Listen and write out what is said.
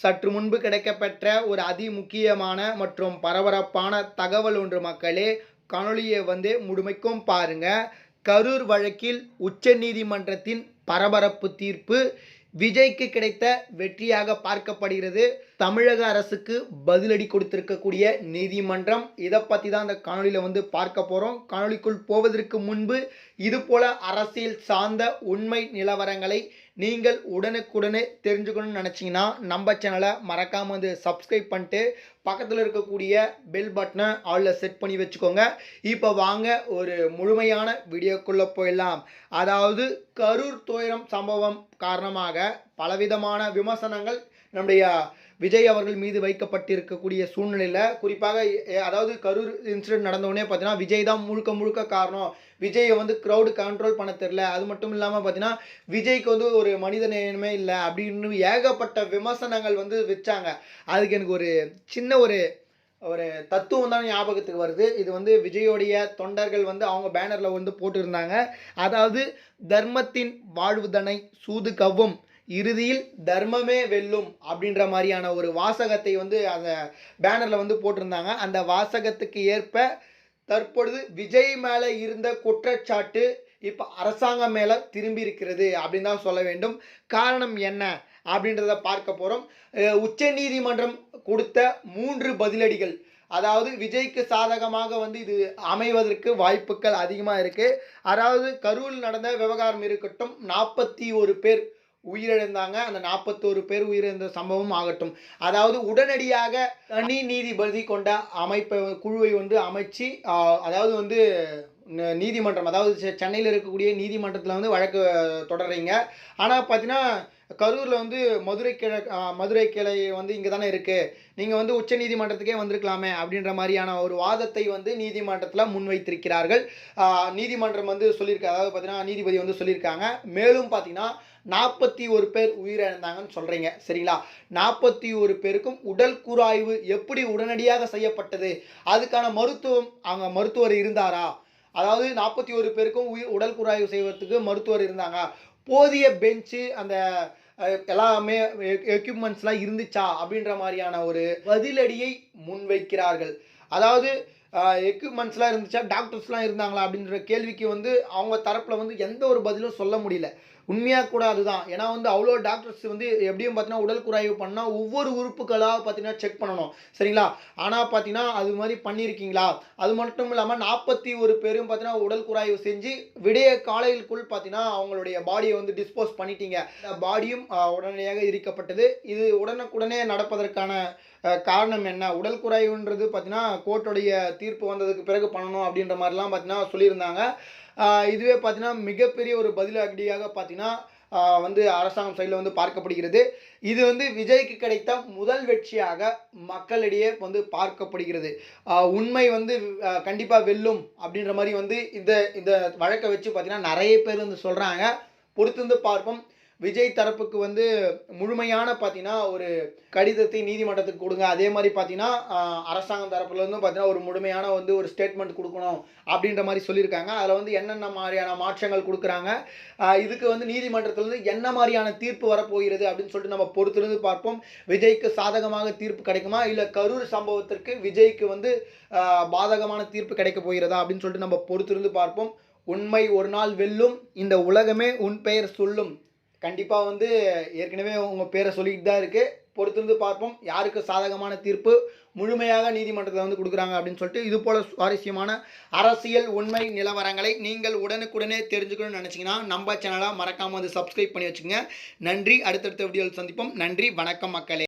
சற்று முன்பு கிடைக்கப்பெற்ற ஒரு அதி முக்கியமான மற்றும் பரபரப்பான தகவல் ஒன்று மக்களே காணொலியை வந்து முழுமைக்கும் பாருங்க. கரூர் வழக்கில் உச்சநீதிமன்றத்தின் பரபரப்பு தீர்ப்பு விஜய்க்கு கிடைத்த வெற்றியாக பார்க்கப்படுகிறது. தமிழக அரசுக்கு பதிலடி கொடுத்திருக்கக்கூடிய நீதிமன்றம் இதை பற்றி தான் அந்த காணொளியில் வந்து பார்க்க போகிறோம் காணொளிக்குள் போவதற்கு முன்பு இது போல அரசியல் சார்ந்த உண்மை நிலவரங்களை நீங்கள் உடனுக்குடனே தெரிஞ்சுக்கணும்னு நினச்சிங்கன்னா நம்ம சேனலை மறக்காமல் வந்து சப்ஸ்கிரைப் பண்ணிட்டு பக்கத்தில் இருக்கக்கூடிய பெல் பட்டனை ஆளில் செட் பண்ணி வச்சுக்கோங்க. இப்போ வாங்க ஒரு முழுமையான வீடியோக்குள்ளே போயிடலாம். அதாவது கரூர் துயரம் சம்பவம் காரணமாக பலவிதமான விமர்சனங்கள் நம்முடைய விஜய் அவர்கள் மீது வைக்கப்பட்டிருக்கக்கூடிய சூழ்நிலையில் குறிப்பாக அதாவது கரூர் இன்சிடென்ட் நடந்தவுடனே பார்த்தீங்கன்னா விஜய் தான் முழுக்க முழுக்க காரணம். விஜயை வந்து க்ரௌடு கண்ட்ரோல் பண்ண தெரில அது மட்டும் இல்லாமல் பார்த்தீங்கன்னா விஜய்க்கு வந்து ஒரு மனித நேயமே இல்லை அப்படின்னு ஏகப்பட்ட விமர்சனங்கள் வந்து வச்சாங்க. அதுக்கு எனக்கு ஒரு சின்ன ஒரு ஒரு தத்துவம் தான் ஞாபகத்துக்கு வருது. இது வந்து விஜயோடைய தொண்டர்கள் வந்து அவங்க பேனரில் வந்து போட்டிருந்தாங்க. அதாவது தர்மத்தின் வாழ்வுதனை சூது கவ்வும் இறுதியில் தர்மமே வெல்லும் அப்படின்ற மாதிரியான ஒரு வாசகத்தை வந்து அந்த பேனரில் வந்து போட்டிருந்தாங்க. அந்த வாசகத்துக்கு ஏற்ப தற்பொழுது விஜய் மேலே இருந்த குற்றச்சாட்டு இப்போ அரசாங்கம் மேலே திரும்பி இருக்கிறது அப்படின்னு தான் சொல்ல வேண்டும். காரணம் என்ன அப்படின்றத பார்க்க போகிறோம் உச்ச நீதிமன்றம் கொடுத்த மூன்று பதிலடிகள். அதாவது விஜய்க்கு சாதகமாக வந்து இது அமைவதற்கு வாய்ப்புகள் அதிகமாக இருக்குது அதாவது கரூரில் நடந்த விவகாரம் இருக்கட்டும் நாற்பத்தி ஒரு பேர் உயிரிழந்தாங்க. அந்த நாற்பத்தோரு பேர் உயிரிழந்த சம்பவம் ஆகட்டும். அதாவது உடனடியாக தனி நீதிபதி கொண்ட அமைப்பை குழுவை வந்து அமைச்சு அதாவது வந்து நீதிமன்றம் அதாவது செ- சென்னையில் இருக்கக்கூடிய நீதிமன்றத்தில் வந்து வழக்கு தொடர்றீங்க. ஆனால் பார்த்தீங்கன்னா கரூரில் வந்து மதுரை கிழ மதுரை கிளை வந்து இங்கே தானே இருக்குது நீங்கள் வந்து உச்ச நீதிமன்றத்துக்கே வந்திருக்கலாமே அப்படின்ற மாதிரியான ஒரு வாதத்தை வந்து நீதிமன்றத்தில் முன்வைத்திருக்கிறார்கள். நீதிமன்றம் வந்து சொல்லியிருக்க அதாவது பார்த்தீங்கன்னா நீதிபதி வந்து சொல்லியிருக்காங்க மேலும் பார்த்தீங்கன்னா நாற்பத்தி ஒரு பேர் உயிரிழந்தாங்கன்னு சொல்கிறீங்க சரிங்களா? நாற்பத்தி ஒரு பேருக்கும் உடல் கூராய்வு எப்படி உடனடியாக செய்யப்பட்டது? அதுக்கான மருத்துவம் அவங்க மருத்துவர் இருந்தாரா? அதாவது நாற்பத்தி ஒரு பேருக்கும் உயிர் உடல் கூராய்வு செய்வதற்கு மருத்துவர் இருந்தாங்க. போதிய பெஞ்சு அந்த எல்லாமே எக்யூப்மெண்ட்ஸ்லாம் இருந்துச்சா அப்படின்ற மாதிரியான ஒரு பதிலடியை முன்வைக்கிறார்கள். அதாவது எக்யூப்மெண்ட்ஸ்லாம் இருந்துச்சா? டாக்டர்ஸ்லாம் இருந்தாங்களா? அப்படின்ற கேள்விக்கு வந்து அவங்க தரப்பில் வந்து எந்த ஒரு பதிலும் சொல்ல முடியல. உண்மையாக கூட அதுதான். ஏன்னா வந்து அவ்வளோ டாக்டர்ஸ் வந்து எப்படியும் பார்த்தீங்கன்னா உடல் குறைவு பண்ணால் ஒவ்வொரு உறுப்புகளாக பார்த்தீங்கன்னா செக் பண்ணணும். சரிங்களா? ஆனால் பார்த்தீங்கன்னா அது மாதிரி பண்ணியிருக்கீங்களா அது மட்டும் இல்லாமல் நாற்பத்தி ஒரு பேரும் பார்த்தீங்கன்னா உடல் குறைவு செஞ்சு விடைய காலையிலுக்குள் பார்த்தீங்கன்னா அவங்களுடைய பாடியை வந்து டிஸ்போஸ் பண்ணிட்டீங்க. பாடியும் உடனடியாக எரிக்கப்பட்டது இது உடனுக்குடனே நடப்பதற்கான காரணம் என்ன? உடல் குறைவுன்றது பார்த்தீங்கன்னா கோர்ட்டுடைய தீர்ப்பு வந்ததுக்கு பிறகு பண்ணணும் அப்படின்ற மாதிரிலாம் பார்த்தீங்கன்னா சொல்லியிருந்தாங்க. இதுவே பார்த்தீங்கன்னா மிகப்பெரிய ஒரு பதிலடியாக பார்த்தீங்கன்னா வந்து அரசாங்கம் சைடில் வந்து பார்க்கப்படுகிறது. இது வந்து விஜய்க்கு கிடைத்த முதல் வெற்றியாக மக்களிடையே வந்து பார்க்கப்படுகிறது. உண்மை வந்து கண்டிப்பாக வெல்லும் அப்படின்ற மாதிரி வந்து இந்த இந்த வழக்கை வச்சு பார்த்தீங்கன்னா நிறைய பேர் வந்து சொல்கிறாங்க பொறுத்திருந்து பார்ப்போம். விஜய் தரப்புக்கு வந்து முழுமையான பார்த்தீங்கன்னா ஒரு கடிதத்தை நீதிமன்றத்துக்கு கொடுங்க. அதே மாதிரி பார்த்தீங்கன்னா அரசாங்கம் தரப்புலேருந்தும் பார்த்தீங்கன்னா ஒரு முழுமையான வந்து ஒரு ஸ்டேட்மெண்ட் கொடுக்கணும் அப்படின்ற மாதிரி சொல்லியிருக்காங்க. அதில் வந்து என்னென்ன மாதிரியான மாற்றங்கள் கொடுக்குறாங்க? இதுக்கு வந்து நீதிமன்றத்திலேருந்து என்ன மாதிரியான தீர்ப்பு வரப்போகிறது அப்படின்னு சொல்லிட்டு நம்ம பொறுத்திருந்து பார்ப்போம். விஜய்க்கு சாதகமாக தீர்ப்பு கிடைக்குமா? இல்லை கரூர் சம்பவத்திற்கு விஜய்க்கு வந்து பாதகமான தீர்ப்பு கிடைக்க போகிறதா அப்படின்னு சொல்லிட்டு நம்ம பொறுத்திருந்து பார்ப்போம். உண்மை ஒரு நாள் வெல்லும் இந்த உலகமே உன் பெயர் சொல்லும். கண்டிப்பாக வந்து ஏற்கனவே உங்கள் பேரை சொல்லிக்கிட்டு தான் இருக்குது பொறுத்திருந்து பார்ப்போம். யாருக்கு சாதகமான தீர்ப்பு? முழுமையாக நீதிமன்றத்தில் வந்து கொடுக்குறாங்க அப்படின்னு சொல்லிட்டு இது போல் சுவாரஸ்யமான அரசியல் உண்மை நிலவரங்களை நீங்கள் உடனுக்குடனே தெரிஞ்சுக்கணும்னு நினச்சிங்கன்னா நம்ம சேனலாக மறக்காமல் வந்து சப்ஸ்கிரைப் பண்ணி வச்சுங்க நன்றி. அடுத்தடுத்த வீடியோவில் சந்திப்போம். நன்றி. வணக்கம் மக்களே.